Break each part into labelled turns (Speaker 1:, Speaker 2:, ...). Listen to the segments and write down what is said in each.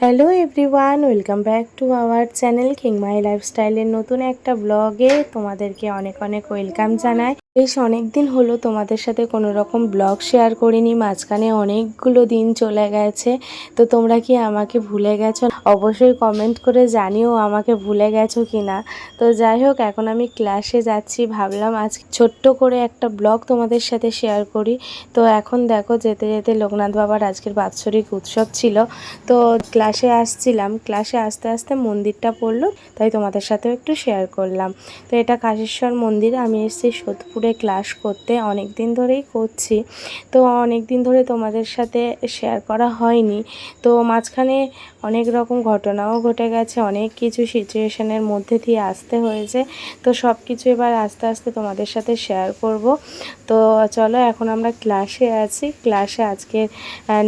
Speaker 1: Hello everyone welcome back to our channel king my লাইফস্টাইলের নতুন একটা ব্লগে তোমাদেরকে অনেক অনেক ওয়েলকাম জানাই। বেশ অনেক দিন হলো তোমাদের সাথে কোনো রকম ব্লগ শেয়ার করিনি, মাঝখানে অনেকগুলো দিন চলে গেছে। তো তোমরা কি আমাকে ভুলে গেছো? অবশ্যই কমেন্ট করে জানিও আমাকে ভুলে গেছো কি না তো যাই হোক, এখন আমি ক্লাসে যাচ্ছি। ভাবলাম আজ ছোট্ট করে একটা ব্লগ তোমাদের সাথে শেয়ার করি। তো এখন দেখো, যেতে যেতে লোকনাথ বাবার আজকের বাৎসরিক উৎসব ছিল। তো ক্লাসে আসছিলাম। ক্লাসে আসতে আসতে মন্দিরটা পড়ল, তাই তোমাদের সাথেও একটু শেয়ার করলাম। তো এটা কাশেশ্বর মন্দির, আমি এসেছি সোদপুরে ক্লাস করতে অনেক দিন ধরেই করছি। তো অনেক দিন ধরে তোমাদের সাথে শেয়ার করা হয়নি। তো মাঝখানে অনেক রকম ঘটনাও ঘটে গেছে, অনেক কিছু সিচুয়েশনের মধ্যে দিয়ে আসতে হয়েছে। তো সব কিছু এবার আস্তে আস্তে তোমাদের সাথে শেয়ার করব। তো চলো এখন আমরা ক্লাসে আছি। ক্লাসে আজকে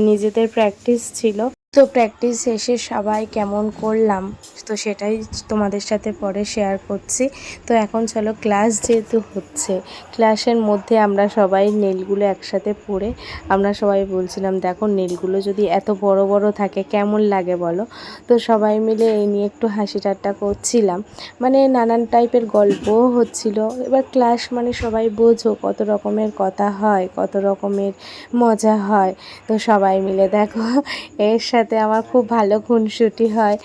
Speaker 1: নিজেদের প্র্যাকটিস ছিল। তো প্র্যাকটিস শেষে সবাই কেমন করলাম? তো সেটাই তোমাদের সাথে পরে শেয়ার করছি। তো এখন চলো ক্লাস যেহেতু হচ্ছে ক্লাসের মধ্যে আমরা সবাই নেলগুলো একসাথে পরে আমরা সবাই বলছিলাম, দেখো নেলগুলো যদি এত বড় বড় থাকে, কেমন লাগে বলো? তো সবাই মিলে এই নিয়ে একটু হাসি ঠাট্টা করছিলাম। মানে নানান টাইপের গল্পও হচ্ছিল। এবার ক্লাস মানে সবাই বোঝো কত রকমের কথা হয়, কত রকমের মজা হয়। তো সবাই মিলে দেখো, এর সাথে আমার খুব ভালো খুনসুটি হয়।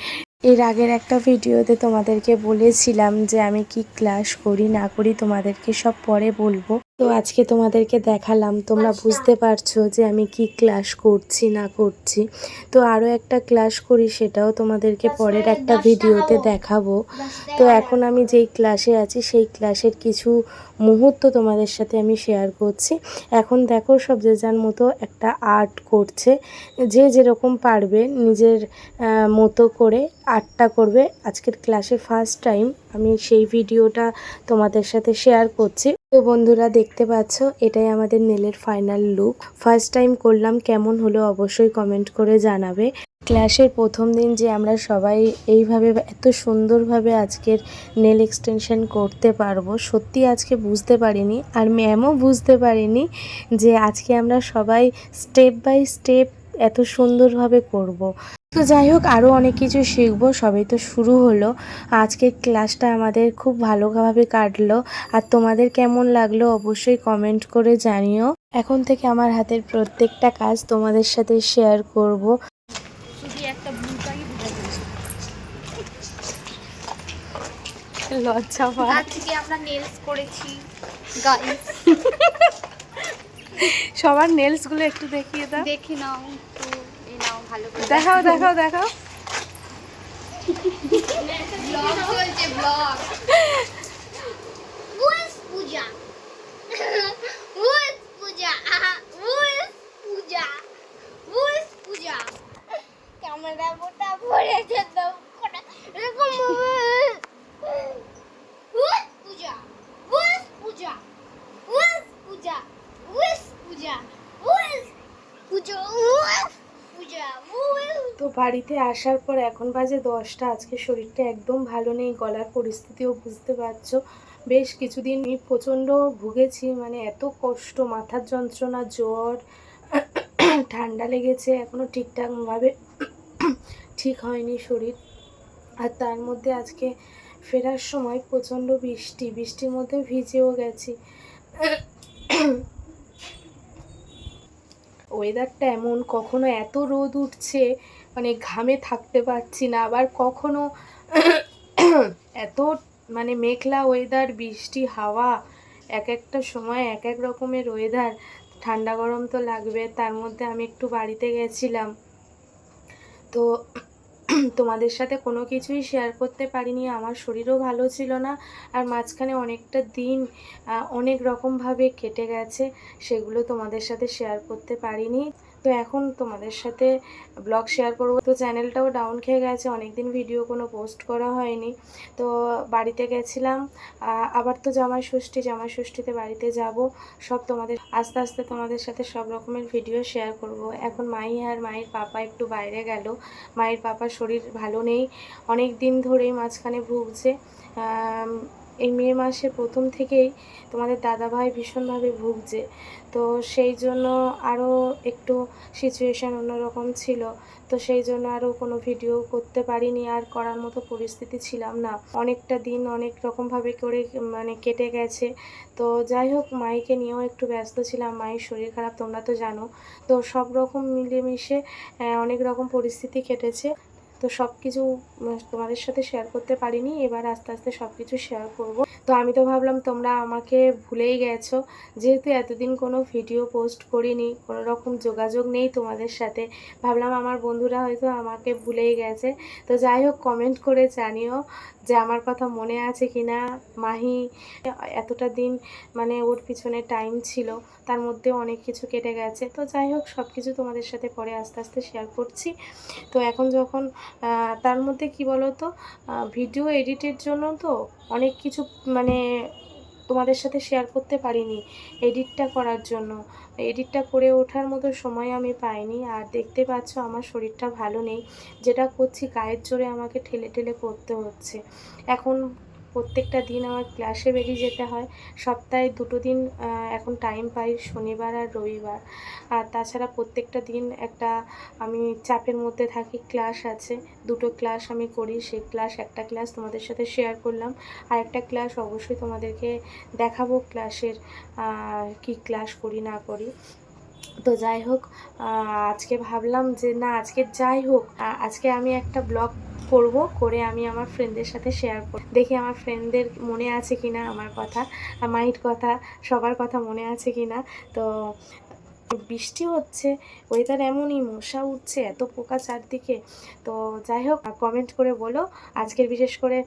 Speaker 1: এর আগের একটা ভিডিওতে তোমাদেরকে বলেছিলাম যে আমি কি ক্লাস করি, না করি তোমাদেরকে সব পরে বলব। তো আজকে তোমাদেরকে দেখালাম তোমরা বুঝতে পারছ যে আমি কি ক্লাস করছি না করছি। তো আরও একটা ক্লাস করি সেটাও তোমাদেরকে পরের একটা ভিডিওতে দেখাবো। তো এখন আমি যেই ক্লাসে আছি সেই ক্লাসের কিছু মুহূর্ত তোমাদের সাথে আমি শেয়ার করছি। এখন দেখো সব যে যার মতো একটা আর্ট করছে। যে যেরকম পারবে নিজের মতো করে আর্টটা করবে। আজকের ক্লাসে ফার্স্ট টাইম আমি সেই ভিডিওটা তোমাদের সাথে শেয়ার করছি। তো বন্ধুরা দেখতে পাচ্ছ, এটাই আমাদের নেলের ফাইনাল লুক ফার্স্ট টাইম করলাম, কেমন হলো অবশ্যই কমেন্ট করে জানাবে। ক্লাসের প্রথম দিন যে আমরা সবাই এইভাবে এত সুন্দরভাবে আজকের নেল এক্সটেনশন করতে পারব, সত্যি আজকে বুঝতে পারিনি। আর ম্যামও বুঝতে পারিনি যে আজকে আমরা সবাই স্টেপ বাই স্টেপ এত সুন্দরভাবে করব। তো যাই হোক আরও অনেক কিছু শিখব সবই তো শুরু হলো। আজকের ক্লাসটা আমাদের খুব ভালোভাবে কাটলো। আর তোমাদের কেমন লাগল অবশ্যই কমেন্ট করে জানিও। এখন থেকে আমার হাতের প্রত্যেকটা কাজ তোমাদের সাথে শেয়ার করব। লজ্জা
Speaker 2: আজকে আমরা নেলস করেছি গাইস
Speaker 1: সবার নেলসগুলো একটু দেখিয়ে দাও।
Speaker 2: দেখি নাও একটু এই নাও ভালো করে
Speaker 1: দেখাও দেখাও দেখাও।
Speaker 2: ব্লগ চলছে ব্লগ
Speaker 3: Who's তো
Speaker 1: বাড়িতে আসার পর এখন বাজে দশটা। আজকে শরীরটা একদম ভালো নেই, গলার পরিস্থিতিও বুঝতে পারছ। বেশ কিছুদিন আমি প্রচণ্ড ভুগেছি মানে এত কষ্ট, মাথার যন্ত্রণা, জ্বর, ঠান্ডা লেগেছে এখনও ঠিকঠাকভাবে ঠিক হয়নি শরীর। আর তার মধ্যে আজকে ফেরার সময় প্রচণ্ড বৃষ্টি, বৃষ্টির মধ্যে ভিজেও গেছি। ওয়েদারটা এমন, কখনো এত রোদ উঠছে মানে ঘামে থাকতে পারছি না, আবার কখনো এত মানে মেঘলা ওয়েদার বৃষ্টি, হাওয়া, এক একটা সময় এক এক রকমের ওয়েদার ঠান্ডা গরম তো লাগবে, তার মধ্যে আমি একটু বাড়িতে গেছিলাম। তো তোমাদের সাথে কোনো কিছুই শেয়ার করতে পারিনি। আমার শরীরও ভালো ছিল না আর মাঝখানে অনেকটা দিন অনেক রকমভাবে কেটে গেছে, সেগুলো তোমাদের সাথে শেয়ার করতে পারিনি। তো এখন তোমাদের সাথে ব্লগ শেয়ার করব। তো চ্যানেলটাও ডাউন খেয়ে গেছে অনেক দিন ভিডিও কোনো পোস্ট করা হয়নি। তো বাড়িতে গেছিলাম আবার তো জামাই ষষ্ঠী জামাই ষষ্ঠীতে বাড়িতে যাব। সব তোমাদের, আস্তে আস্তে তোমাদের সাথে সব রকমের ভিডিও শেয়ার করব। এখন মাই আর মায়ের পাপা একটু বাইরে গেল। মায়ের পাপার শরীর ভালো নেই। অনেক দিন ধরেই মাঝখানে ভুগছে। এই মে মাসে প্রথম থেকেই তোমাদের দাদাভাই ভীষণভাবে ভুগছে। তো সেই জন্য আরও একটু সিচুয়েশান অন্যরকম ছিল। তো সেই জন্য আরও কোনো ভিডিও করতে পারিনি, আর করার মতো পরিস্থিতি ছিলাম না। অনেকটা দিন অনেক রকমভাবে করে মানে কেটে গেছে। তো যাই হোক, মাইকে নিয়েও একটু ব্যস্ত ছিলাম। মায়ের শরীর খারাপ, তোমরা তো জানো। তো সব রকম মিলেমিশে অনেক রকম পরিস্থিতি কেটেছে। তো সব কিছু তোমাদের সাথে শেয়ার করতে পারিনি, এবার আস্তে আস্তে সব কিছু শেয়ার করব। তো আমি তো ভাবলাম তোমরা আমাকে ভুলেই গেছো, যেহেতু এতদিন কোনো ভিডিও পোস্ট করিনি, কোনো রকম যোগাযোগ নেই তোমাদের সাথে, ভাবলাম আমার বন্ধুরা হয়তো আমাকে ভুলেই গেছে। তো যাই হোক কমেন্ট করে জানিও যে আমার কথা মনে আছে কি না মাহি এতটা দিন মানে ওর পিছনে টাইম ছিল, তার মধ্যে অনেক কিছু কেটে গেছে। তো যাই হোক সব কিছু তোমাদের সাথে পরে আস্তে আস্তে শেয়ার করছি। তো এখন যখন তার মধ্যে কি বলো তো ভিডিও এডিটের জন্য তো অনেক কিছু মানে তোমাদের সাথে শেয়ার করতে পারিনি এডিটটা করার জন্য। এডিটটা করে ওঠার মতো সময় আমি পাইনি আর দেখতে পাচ্ছ আমার শরীরটা ভালো নেই। যেটা করছি, গায়ের জোরে আমাকে ঠেলে ঠেলে করতে হচ্ছে। এখন প্রত্যেকটা দিন আমার ক্লাসে বেরিয়ে যেতে হয়। সপ্তাহে দুটো দিন এখন টাইম পাই শনিবার আর রবিবার। আর তাছাড়া প্রত্যেকটা দিন একটা আমি চাপের মধ্যে থাকি, ক্লাস আছে। দুটো ক্লাস আমি করি, সেই ক্লাস, একটা ক্লাস তোমাদের সাথে শেয়ার করলাম। আর একটা ক্লাস অবশ্যই তোমাদেরকে দেখাবো ক্লাসের কি ক্লাস করি, না করি। তো যাই হোক আজকে ভাবলাম যে না, আজকে যাই হোক আজকে আমি একটা ব্লগ করব, করে আমি আমার ফ্রেন্ডদের সাথে শেয়ার করব। দেখি আমার ফ্রেন্ডদের মনে আছে কি না আমার কথা মাইট কথা, সবার কথা মনে আছে কিনা। তো বৃষ্টি হচ্ছে ওয়েদার এমনই মশা উঠছে, এত পোকা চারদিকে। তো যাই হোক কমেন্ট করে বলো, আজকের বিশেষ করে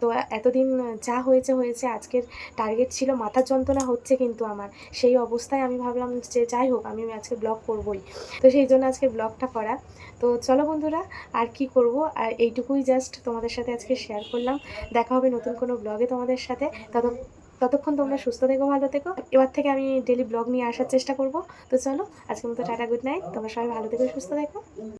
Speaker 1: তো এতদিন যা হয়েছে হয়েছে, আজকের টার্গেট ছিল মাথার যন্ত্রণা হচ্ছে কিন্তু আমার। সেই অবস্থায় আমি ভাবলাম যে যাই হোক, আমি আজকে ব্লগ করবই। তো সেই জন্য আজকে ব্লগটা করা। তো চলো বন্ধুরা, আর কি করব? আর এইটুকুই জাস্ট তোমাদের সাথে আজকে শেয়ার করলাম। দেখা হবে নতুন কোনো ব্লগে তোমাদের সাথে। তত ততক্ষণ তোমরা সুস্থ থেকো, ভালো থেকো। এবার থেকে আমি ডেলি ব্লগ নিয়ে আসার চেষ্টা করব। তো চলো আজকে মতো টাটা গুড নাইট তোমরা সবাই ভালো থেকো, সুস্থ থেকো।